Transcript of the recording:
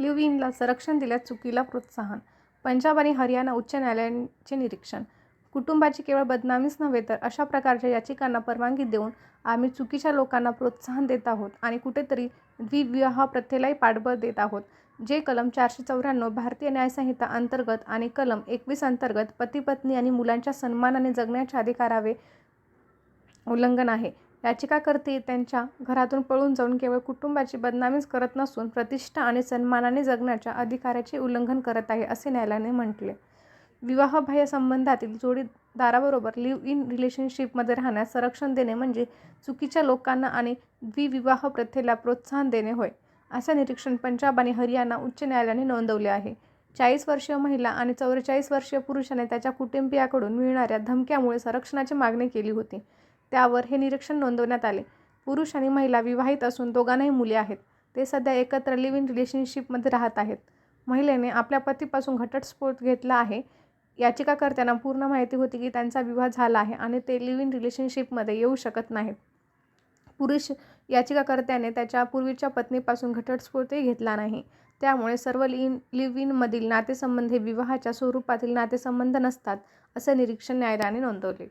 Leave इनला संरक्षण दिल्यास चुकीला प्रोत्साहन. पंजाब आणि हरियाणा उच्च न्यायालयांचे निरीक्षण. कुटुंबाची केवळ बदनामीच नव्हे तर अशा प्रकारच्या याचिकांना परवानगी देऊन आम्ही चुकीच्या लोकांना प्रोत्साहन देत आहोत आणि कुठेतरी द्विविवाह प्रथेलाही पाठबळ देत आहोत. जे कलम चारशे चौऱ्याण्णव भारतीय न्यायसंहिता अंतर्गत आणि कलम एकवीस अंतर्गत पती पत्नी आणि मुलांच्या सन्मानाने जगण्याच्या अधिकारावे उल्लंघन आहे. याचिकाकर्ते त्यांच्या घरातून पळून जाऊन केवळ कुटुंबाची बदनामीच करत नसून प्रतिष्ठा आणि सन्मानाने जगण्याच्या अधिकाराचे उल्लंघन करत आहे असे न्यायालयाने म्हटले. विवाहबाह्य संबंधातील जोडीदाराबरोबर लिव्ह इन रिलेशनशिपमध्ये राहण्यास संरक्षण देणे म्हणजे चुकीच्या लोकांना आणि द्विविवाह प्रथेला प्रोत्साहन देणे होय असे निरीक्षण पंजाब आणि हरियाणा उच्च न्यायालयाने नोंदवले आहे. चाळीस वर्षीय महिला आणि चौवेचाळीस वर्षीय पुरुषाने त्याच्या कुटुंबियाकडून मिळणाऱ्या धमक्यामुळे संरक्षणाची मागणी केली होती. त्यावर हे निरीक्षण नोंदवण्यात आले. पुरुष आणि महिला विवाहित असून दोघांनाही मुले आहेत. ते सध्या एकत्र लिव्ह इन रिलेशनशिपमध्ये राहत आहेत. महिलेने आपल्या पतीपासून घटस्फोट घेतला आहे. याचिकाकर्त्यांना पूर्ण माहिती होती की त्यांचा विवाह झाला आहे आणि ते लिव्ह इन रिलेशनशिपमध्ये येऊ शकत नाहीत. पुरुष याचिकाकर्त्याने त्याच्या पूर्वीच्या पत्नीपासून घटस्फोटही घेतला नाही. त्यामुळे सर्व लिन लिव्ह इनमधील नातेसंबंध हे विवाहाच्या स्वरूपातील नातेसंबंध नसतात असे निरीक्षण न्यायालयाने नोंदवले.